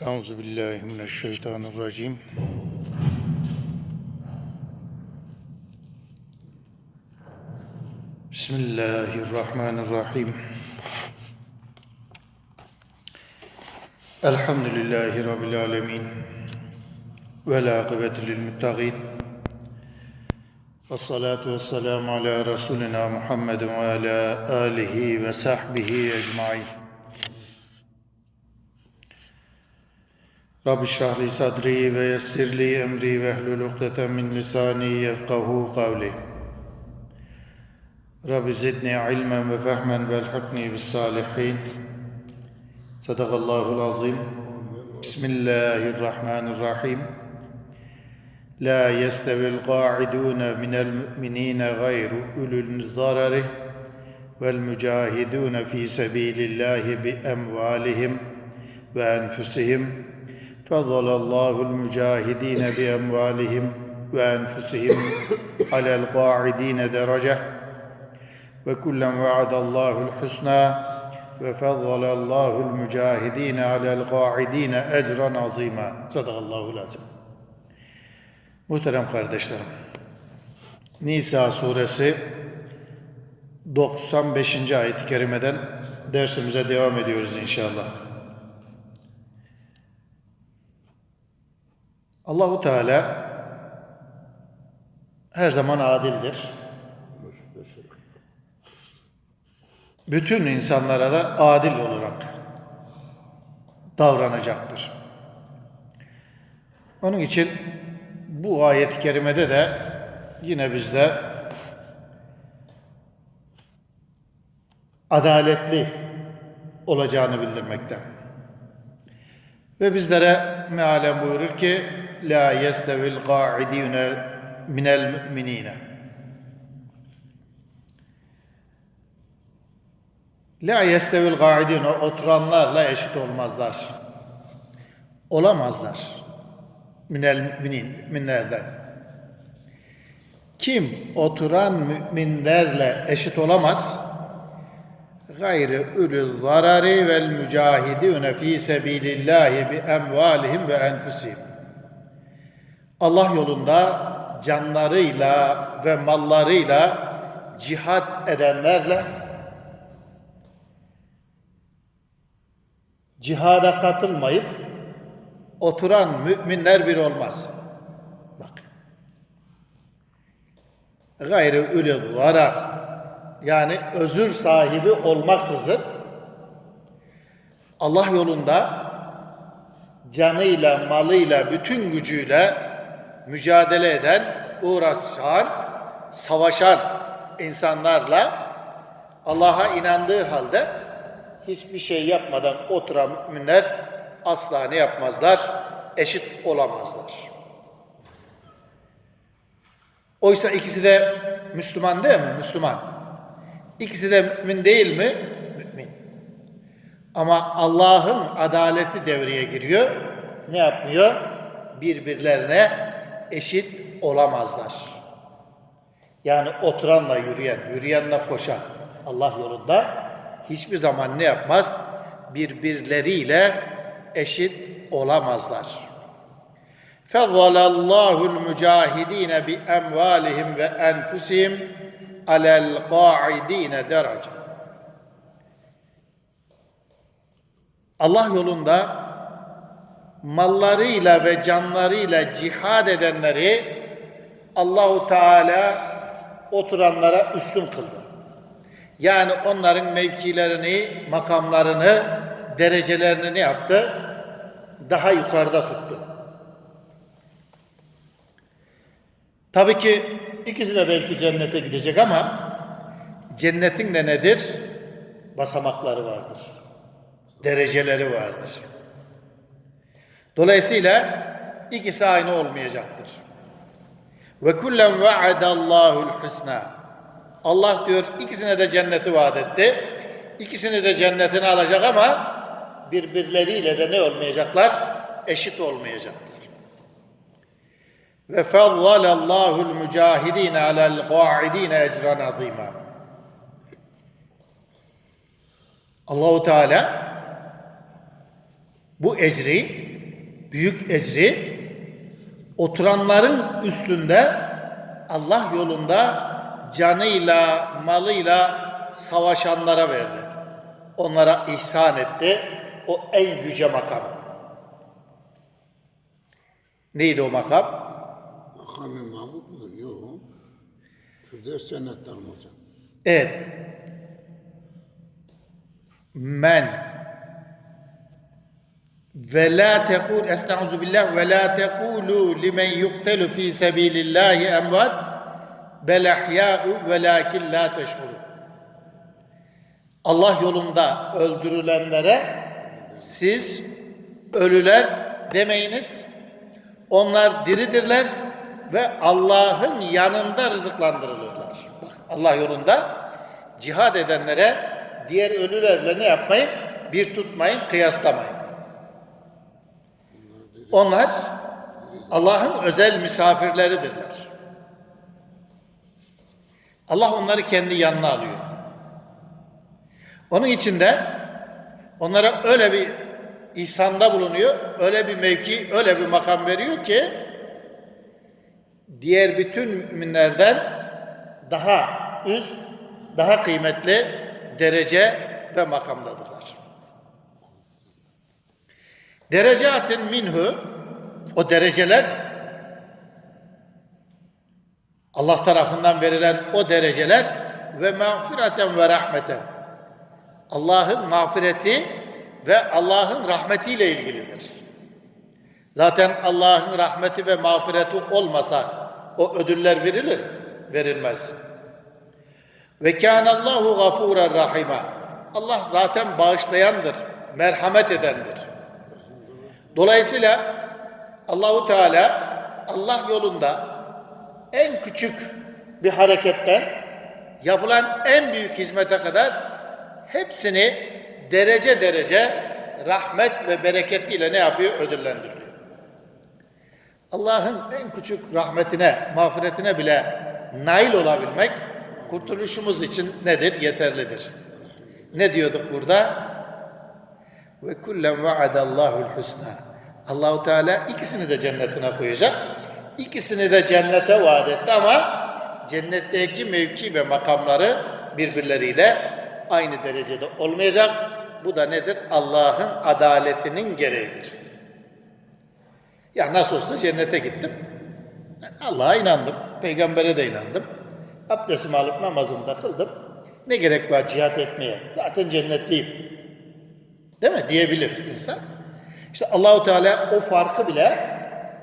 Euzu billahi mineşşeytanirracim. Bismillahirrahmanirrahim. Elhamdülillahi Rabbil alemin. Ve la akıbeti lil muttaqin. Ve salatu ve selamu ala Resulina Muhammedin ve ala alihi ve sahbihi ecmain. Rabbi şahli sadri ve yessirli emri ve ehlul ukdeten min lisani yefkahu kavli. Rabbi zidni ilmen ve fehmen ve elhakni bis salihin. Sadakallahul azim. Bismillahirrahmanirrahim. La yestevil qa'idune minel mu'minine gayru ulul zarari vel mücahidune fi sebilillahi bi emvalihim ve enfusihim فضل الله المجاهدين بأموالهم وأنفسهم على القاعدين درجة وكلا وعد الله الحسنى وفضل الله المجاهدين على القاعدين أجرا عظيما صدق الله العظيم Muhterem kardeşlerim, Nisa suresi 95. ayet-i kerimeden dersimize devam ediyoruz inşallah. Allahu Teala her zaman adildir. Bütün insanlara da adil olarak davranacaktır. Onun için bu ayet-i kerimede de yine bizde adaletli olacağını bildirmekte. Ve bizlere mealen buyurur ki la yestevil qa'idine minel müminine La yestevil qa'idine oturanlarla eşit olmazlar. Olamazlar minel müminin, müminlerden. Kim oturan müminlerle eşit olamaz? Gayrı ulul zarari vel mücahidune fi sebilillahi bi emvalihim ve enfusihim. Allah yolunda canlarıyla ve mallarıyla cihat edenlerle cihada katılmayıp oturan müminler bir olmaz. Bak. Gayrı ülü zarar. Yani özür sahibi olmaksızın Allah yolunda canıyla, malıyla, bütün gücüyle mücadele eden, uğraşan, savaşan insanlarla Allah'a inandığı halde hiçbir şey yapmadan oturan müminler asla ne yapmazlar? Eşit olamazlar. Oysa ikisi de Müslüman değil mi? Müslüman. İkisi de mümin değil mi? Mümin. Ama Allah'ın adaleti devreye giriyor. Ne yapmıyor? Birbirlerine eşit olamazlar. Yani oturanla yürüyen, yürüyenle koşan Allah yolunda hiçbir zaman ne yapmaz? Birbirleriyle eşit olamazlar. فَضَّلَ اللّٰهُ الْمُجَاهِد۪ينَ بِاَمْوَالِهِمْ وَاَنْفُسِهِمْ عَلَى الْقَاعِد۪ينَ دَرَجًا Allah yolunda mallarıyla ve canlarıyla cihad edenleri Allahu Teala oturanlara üstün kıldı. Yani onların mevkilerini, makamlarını, derecelerini ne yaptı? Daha yukarıda tuttu. Tabii ki ikisi de belki cennete gidecek ama cennetin de nedir? Basamakları vardır. Dereceleri vardır. Dolayısıyla ikisi aynı olmayacaktır. Ve kullen vaadallahu'l husna. Allah diyor ikisine de cenneti vaat etti. İkisini de cennetine alacak ama birbirleriyle de ne olmayacaklar? Eşit olmayacaklar. Ve fazzalallahu mücahidin alel qa'idin ecran azima. Allahu Teala bu ecri büyük ecri oturanların üstünde Allah yolunda canıyla, malıyla savaşanlara verdi. Onlara ihsan etti. O en yüce makam. Neydi o makam? Makam-ı Mahmud mu? Yok. Firdevs cennetler mi hocam? Evet. Men ve la tekul estaizu billah ve la tekulu limen yuqtelu fi sabilillahi emvat bel ahya'u velakin la teşhurun. Allah yolunda öldürülenlere siz ölüler demeyiniz. Onlar diridirler ve Allah'ın yanında rızıklandırılırlar. Bak Allah yolunda cihad edenlere diğer ölülerle ne yapmayın? Bir tutmayın, kıyaslamayın. Onlar Allah'ın özel misafirleridirler. Allah onları kendi yanına alıyor. Onun için de onlara öyle bir ihsanda bulunuyor, öyle bir mevki, öyle bir makam veriyor ki diğer bütün müminlerden daha üst, daha kıymetli derece ve makamdadırlar. Derecatin minhu o dereceler Allah tarafından verilen o dereceler ve mağfireten ve rahmeten Allah'ın mağfireti ve Allah'ın rahmetiyle ilgilidir. Zaten Allah'ın rahmeti ve mağfireti olmasa o ödüller verilir, verilmez. Ve kânallahu gafûren rahima. Allah zaten bağışlayandır, merhamet edendir. Dolayısıyla Allahu Teala Allah yolunda en küçük bir hareketten yapılan en büyük hizmete kadar hepsini derece derece rahmet ve bereketiyle ne yapıyor? Ödüllendiriyor. Allah'ın en küçük rahmetine, mağfiretine bile nail olabilmek kurtuluşumuz için nedir? Yeterlidir. Ne diyorduk burada? Ve kullen vaadallahu'l husna. Allahu Teala ikisini de cennetine koyacak. İkisini de cennete vaat etti ama cennetteki mevki ve makamları birbirleriyle aynı derecede olmayacak. Bu da nedir? Allah'ın adaletinin gereğidir. Ya nasıl olsa cennete gittim. Allah'a inandım. Peygambere de inandım. Abdestimi alıp namazımı da kıldım. Ne gerek var cihat etmeye? Zaten cennetliyim. Değil mi? Diyebilir insan. İşte Allahu Teala o farkı bile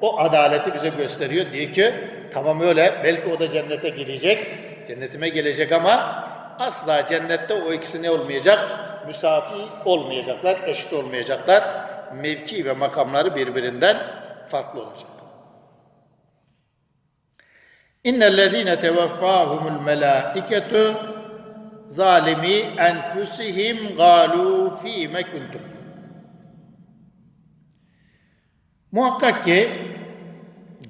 o adaleti bize gösteriyor. Diyor ki tamam öyle belki o da cennete girecek. Cennetime gelecek ama asla cennette o ikisi ne olmayacak? Müsafi olmayacaklar, eşit olmayacaklar. Mevki ve makamları birbirinden farklı olacak. İnnellezîne tevaffâhumul melâiketu zalimi enfusihim gâlû fîme kuntum. Muhakkak ki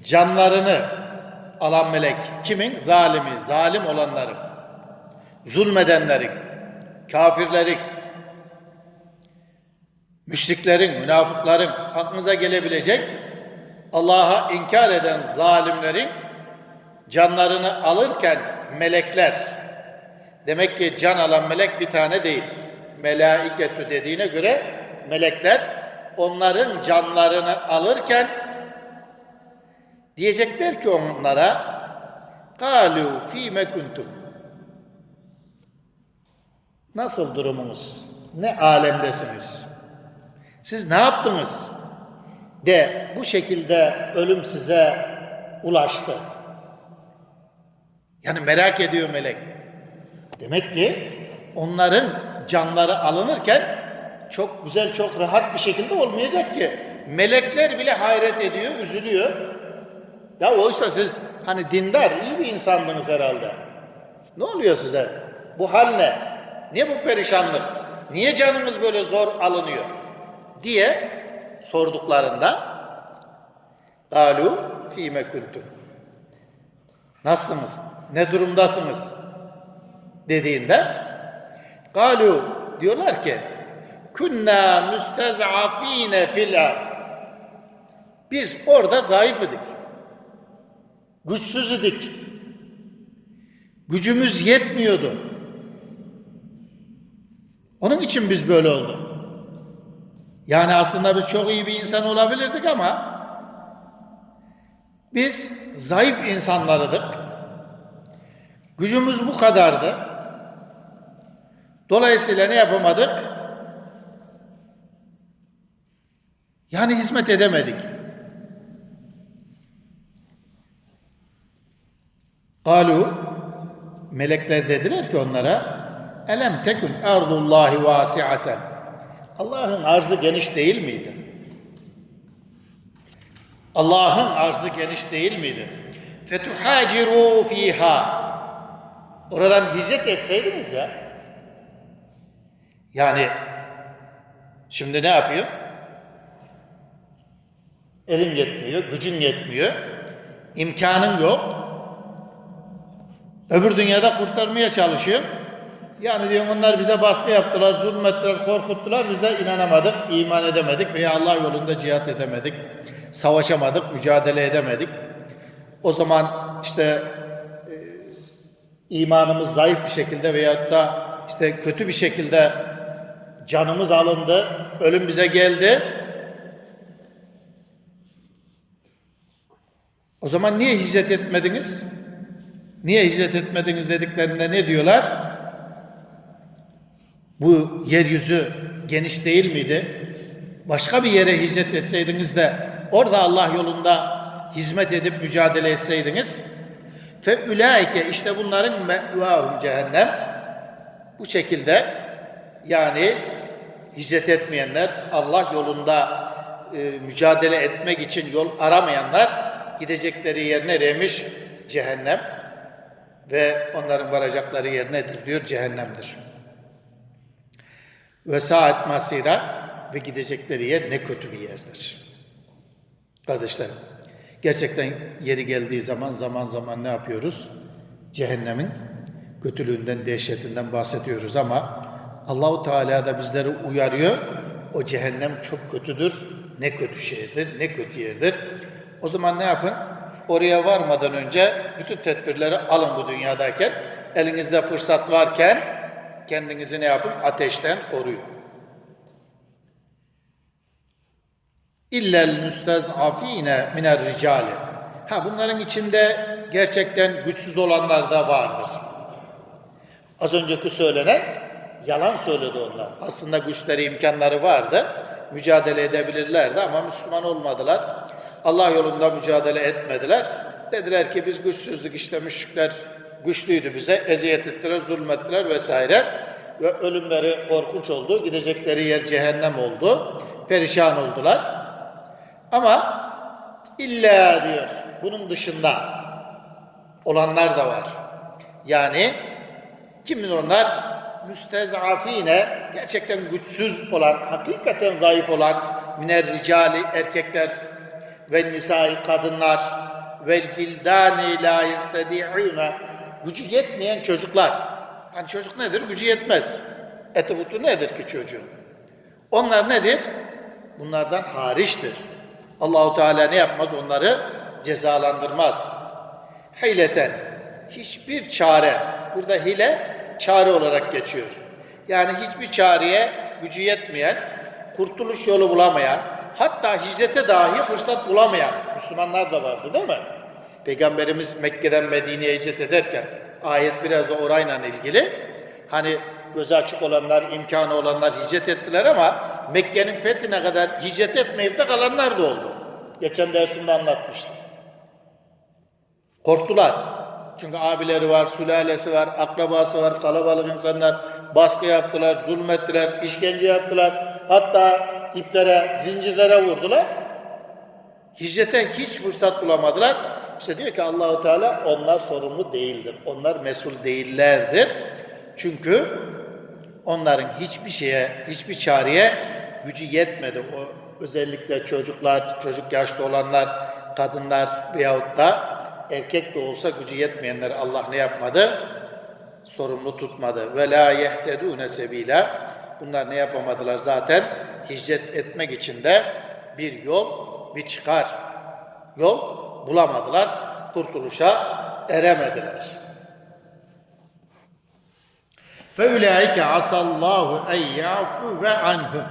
canlarını alan melek kimin? Zalimi, zalim olanların, zulmedenlerin, kafirlerin, müşriklerin, münafıkların, aklınıza gelebilecek Allah'a inkar eden zalimlerin canlarını alırken melekler, demek ki can alan melek bir tane değil, melaiketü dediğine göre melekler onların canlarını alırken diyecekler ki onlara kalu fîme kuntum Nasıl durumunuz? Ne alemdesiniz? Siz ne yaptınız? De bu şekilde ölüm size ulaştı. Yani merak ediyor melek. Demek ki onların canları alınırken çok güzel, çok rahat bir şekilde olmayacak ki. Melekler bile hayret ediyor, üzülüyor. Ya oysa siz hani dindar, iyi bir insandınız herhalde. Ne oluyor size? Bu hal ne? Niye bu perişanlık? Niye canınız böyle zor alınıyor? Diye sorduklarında Galu fîme kuntum. Nasılsınız? Ne durumdasınız? Dediğinde Galu diyorlar ki kunna müstez'afine fil. Biz orada zayıf idik. Güçsüz idik. Gücümüz yetmiyordu. Onun için biz böyle olduk. Yani aslında biz çok iyi bir insan olabilirdik ama biz zayıf insanlardık. Gücümüz bu kadardı. Dolayısıyla ne yapamadık? Yani hizmet edemedik. Kalu melekler dediler ki onlara Elem tekun ardullahi vasiaten Allah'ın arzı geniş değil miydi? Allah'ın arzı geniş değil miydi? Fetuhaciru fiha Oradan hicret etseydiniz ya yani şimdi ne yapıyor? Elin yetmiyor, gücün yetmiyor, imkanın yok. Öbür dünyada kurtarmaya çalışıyor. Yani diyor onlar bize baskı yaptılar, zulmettiler, korkuttular. Biz de inanamadık, iman edemedik veya Allah yolunda cihat edemedik. Savaşamadık, mücadele edemedik. O zaman işte e, imanımız zayıf bir şekilde veyahut da işte kötü bir şekilde canımız alındı, ölüm bize geldi. O zaman niye hicret etmediniz? Niye hicret etmediniz dediklerinde ne diyorlar? Bu yeryüzü geniş değil miydi? Başka bir yere hicret etseydiniz de orada Allah yolunda hizmet edip mücadele etseydiniz fe ülaike işte bunların me'vahum cehennem bu şekilde yani hicret etmeyenler Allah yolunda e, mücadele etmek için yol aramayanlar gidecekleri yer nereymiş? Cehennem ve onların varacakları yer nedir diyor? Cehennemdir. Ve saat masira ve gidecekleri yer ne kötü bir yerdir. Kardeşlerim, gerçekten yeri geldiği zaman zaman zaman ne yapıyoruz? Cehennemin kötülüğünden, dehşetinden bahsediyoruz ama Allahu Teala da bizleri uyarıyor. O cehennem çok kötüdür. Ne kötü şeydir, ne kötü yerdir. O zaman ne yapın? Oraya varmadan önce bütün tedbirleri alın bu dünyadayken. Elinizde fırsat varken kendinizi ne yapın? Ateşten koruyun. İllel müstezafine miner ricali. Ha bunların içinde gerçekten güçsüz olanlar da vardır. Az önceki söylenen yalan söyledi onlar. Aslında güçleri, imkanları vardı. Mücadele edebilirlerdi ama Müslüman olmadılar. Allah yolunda mücadele etmediler. Dediler ki biz güçsüzlük işte müşrikler güçlüydü bize. Eziyet ettiler, zulmettiler vesaire. Ve ölümleri korkunç oldu. Gidecekleri yer cehennem oldu. Perişan oldular. Ama illa diyor bunun dışında olanlar da var. Yani kimin onlar? Müstezafine gerçekten güçsüz olan, hakikaten zayıf olan miner ricali erkekler ve nisai kadınlar ve fildani la yestedi'une gücü yetmeyen çocuklar. Hani çocuk nedir? Gücü yetmez. Eti nedir ki çocuğun? Onlar nedir? Bunlardan hariçtir. Allahu Teala ne yapmaz? Onları cezalandırmaz. Hileten hiçbir çare. Burada hile çare olarak geçiyor. Yani hiçbir çareye gücü yetmeyen, kurtuluş yolu bulamayan, hatta hicrete dahi fırsat bulamayan Müslümanlar da vardı değil mi? Peygamberimiz Mekke'den Medine'ye hicret ederken ayet biraz da orayla ilgili. Hani gözü açık olanlar, imkanı olanlar hicret ettiler ama Mekke'nin fethine kadar hicret etmeyip de kalanlar da oldu. Geçen dersimde anlatmıştım. Korktular. Çünkü abileri var, sülalesi var, akrabası var, kalabalık insanlar baskı yaptılar, zulmettiler, işkence yaptılar. Hatta iplere, zincirlere vurdular. Hicrete hiç fırsat bulamadılar. İşte diyor ki Allahu Teala onlar sorumlu değildir. Onlar mesul değillerdir. Çünkü onların hiçbir şeye, hiçbir çareye gücü yetmedi. O özellikle çocuklar, çocuk yaşta olanlar, kadınlar veyahut da erkek de olsa gücü yetmeyenler Allah ne yapmadı? Sorumlu tutmadı. Ve la yehtedûne sebîlâ. Bunlar ne yapamadılar zaten? Hicret etmek için de bir yol, bir çıkar yol bulamadılar. Kurtuluşa eremediler. فَاُولَٰئِكَ عَسَى اللّٰهُ اَنْ يَعْفُوَ عَنْهُمْ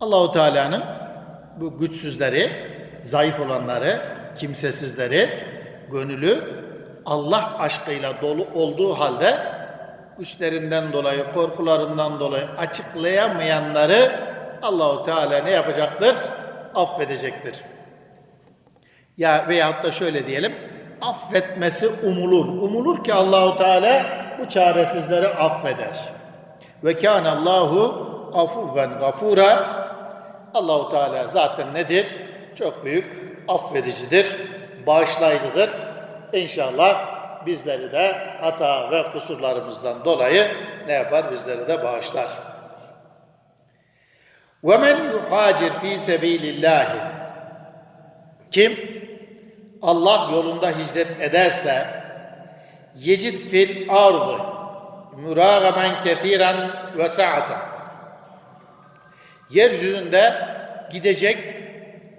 Allahu Teala'nın bu güçsüzleri, zayıf olanları, kimsesizleri, gönülü Allah aşkıyla dolu olduğu halde güçlerinden dolayı, korkularından dolayı açıklayamayanları Allahu Teala ne yapacaktır? Affedecektir. Ya veyahut da şöyle diyelim, affetmesi umulur. Umulur ki Allahu Teala bu çaresizleri affeder. Ve kâne Allahu afuven gafura. Allahu Teala zaten nedir? Çok büyük affedicidir, bağışlayıcıdır. İnşallah bizleri de hata ve kusurlarımızdan dolayı ne yapar? Bizleri de bağışlar. وَمَنْ يُحَاجِرْ ف۪ي سَب۪يلِ اللّٰهِ Kim Allah yolunda hicret ederse yecid fil ardı müragamen kethiren ve sa'aten yeryüzünde gidecek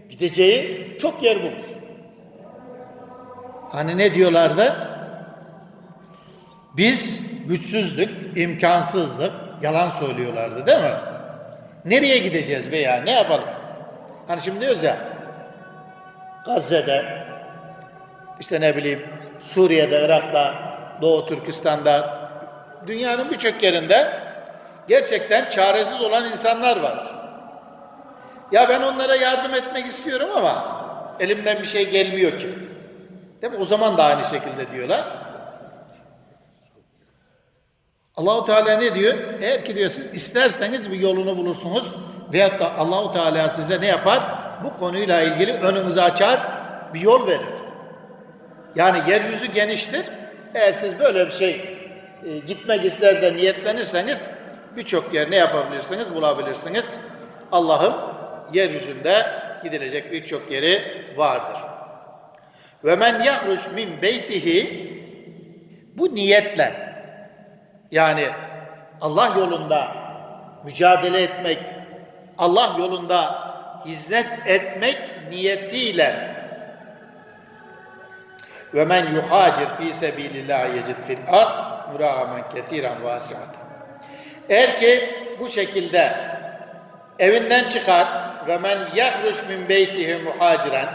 gideceği çok yer bulur. Hani ne diyorlardı? Biz güçsüzdük, imkansızdık, yalan söylüyorlardı değil mi? Nereye gideceğiz veya ne yapalım? Hani şimdi diyoruz ya, Gazze'de, işte ne bileyim Suriye'de, Irak'ta, Doğu Türkistan'da, dünyanın birçok yerinde gerçekten çaresiz olan insanlar var. Ya ben onlara yardım etmek istiyorum ama elimden bir şey gelmiyor ki. Değil mi? O zaman da aynı şekilde diyorlar. Allahu Teala ne diyor? Eğer ki diyor siz isterseniz bir yolunu bulursunuz veyahut da Allahu Teala size ne yapar? Bu konuyla ilgili önünüzü açar, bir yol verir. Yani yeryüzü geniştir. Eğer siz böyle bir şey e, gitmek ister de niyetlenirseniz birçok yer ne yapabilirsiniz, bulabilirsiniz. Allah'ım yeryüzünde gidilecek birçok yeri vardır. Ve men yahruç min beytihi bu niyetle yani Allah yolunda mücadele etmek, Allah yolunda hizmet etmek niyetiyle ve men yuhacir fi sebilillah yecid fil ard muragamen ketiren vasiaten. Eğer ki bu şekilde evinden çıkar ve men yahruş min beytihi muhaciren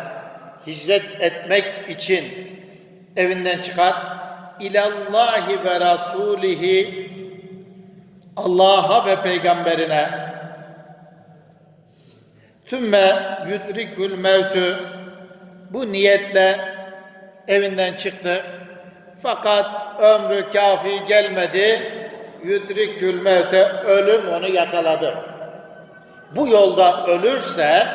hicret etmek için evinden çıkar ilallahi ve rasulihi Allah'a ve peygamberine tümme yudrikül mevtü bu niyetle evinden çıktı. Fakat ömrü kafi gelmedi. Yudrikül mevte ölüm onu yakaladı. Bu yolda ölürse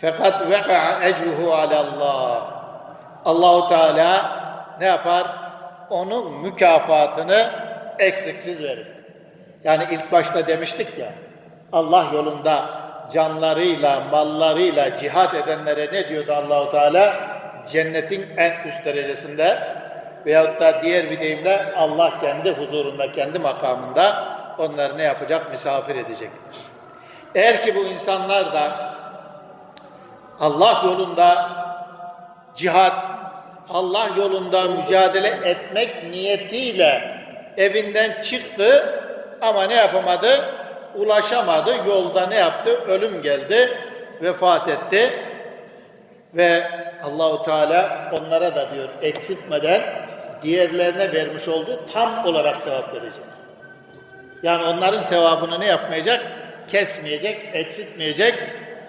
fakat veka ecruhu alallah. Allahu Teala ne yapar? Onun mükafatını eksiksiz verir. Yani ilk başta demiştik ya Allah yolunda canlarıyla, mallarıyla cihat edenlere ne diyordu Allahu Teala? Cennetin en üst derecesinde veyahut da diğer bir deyimle Allah kendi huzurunda, kendi makamında onları ne yapacak? Misafir edecek. Eğer ki bu insanlar da Allah yolunda cihat, Allah yolunda mücadele etmek niyetiyle evinden çıktı ama ne yapamadı? Ulaşamadı. Yolda ne yaptı? Ölüm geldi. Vefat etti. Ve Allahu Teala onlara da diyor eksiltmeden diğerlerine vermiş olduğu tam olarak sevap verecek. Yani onların sevabını ne yapmayacak? Kesmeyecek, eksiltmeyecek.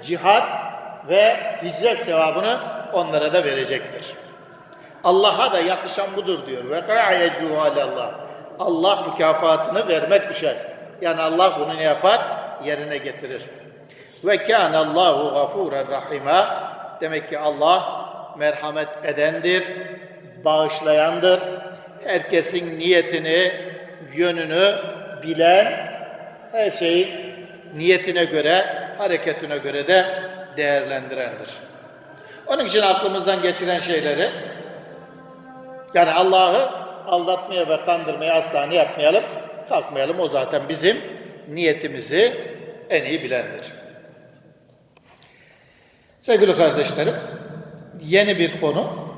Cihat ve hicret sevabını onlara da verecektir. Allah'a da yakışan budur diyor. Ve kâyecu Allah. Allah mükafatını vermek düşer. Yani Allah bunu ne yapar? Yerine getirir. Ve kâne Allahu gafûren rahîmâ. Demek ki Allah merhamet edendir, bağışlayandır. Herkesin niyetini, yönünü bilen, her şeyi niyetine göre, hareketine göre de değerlendirendir. Onun için aklımızdan geçiren şeyleri yani Allah'ı aldatmaya ve kandırmaya asla ne yapmayalım? Kalkmayalım. O zaten bizim niyetimizi en iyi bilendir. Sevgili kardeşlerim, yeni bir konu.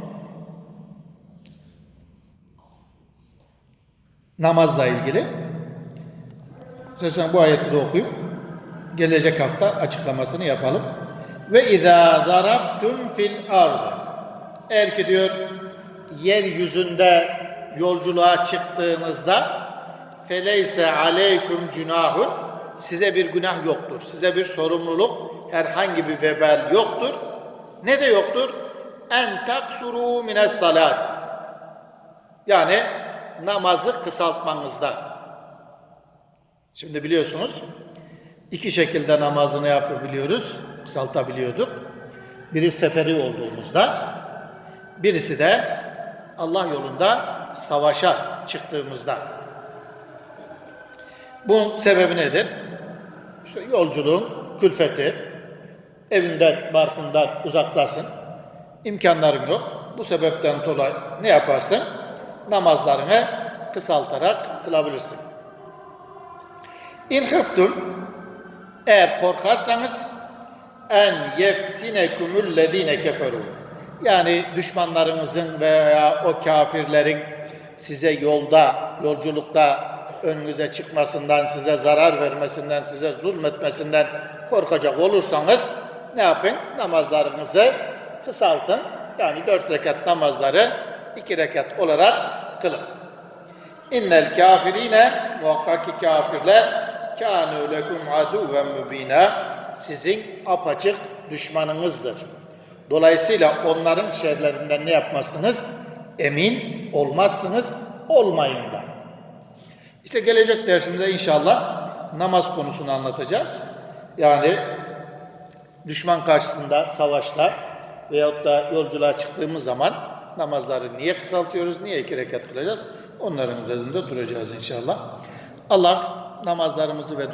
Namazla ilgili. İstersen bu ayeti de okuyup gelecek hafta açıklamasını yapalım. Ve izâ darabtum fil ardı. Eğer ki diyor yeryüzünde yolculuğa çıktığınızda feleyse aleykum günahun size bir günah yoktur. Size bir sorumluluk, herhangi bir vebal yoktur. Ne de yoktur? En taksuru mines salat. Yani namazı kısaltmanızda. Şimdi biliyorsunuz iki şekilde namazını yapabiliyoruz, kısaltabiliyorduk. Biri seferi olduğumuzda, birisi de Allah yolunda savaşa çıktığımızda. Bunun sebebi nedir? İşte yolculuğun külfeti, evinden, barkından uzaktasın, imkanların yok. Bu sebepten dolayı ne yaparsın? Namazlarını kısaltarak kılabilirsin. İn hıftum eğer korkarsanız en yeftinekumul lezine keferu yani düşmanlarınızın veya o kafirlerin size yolda, yolculukta önünüze çıkmasından, size zarar vermesinden, size zulmetmesinden korkacak olursanız ne yapın? Namazlarınızı kısaltın. Yani dört rekat namazları iki rekat olarak kılın. İnnel kafirine muhakkak ki kafirler kânû lekum aduven mübînâ sizin apaçık düşmanınızdır. Dolayısıyla onların şerlerinden ne yapmazsınız? Emin olmazsınız, olmayın da. İşte gelecek dersimizde inşallah namaz konusunu anlatacağız. Yani düşman karşısında savaşta veyahut da yolculuğa çıktığımız zaman namazları niye kısaltıyoruz, niye iki rekat kılacağız? Onların üzerinde duracağız inşallah. Allah namazlarımızı ve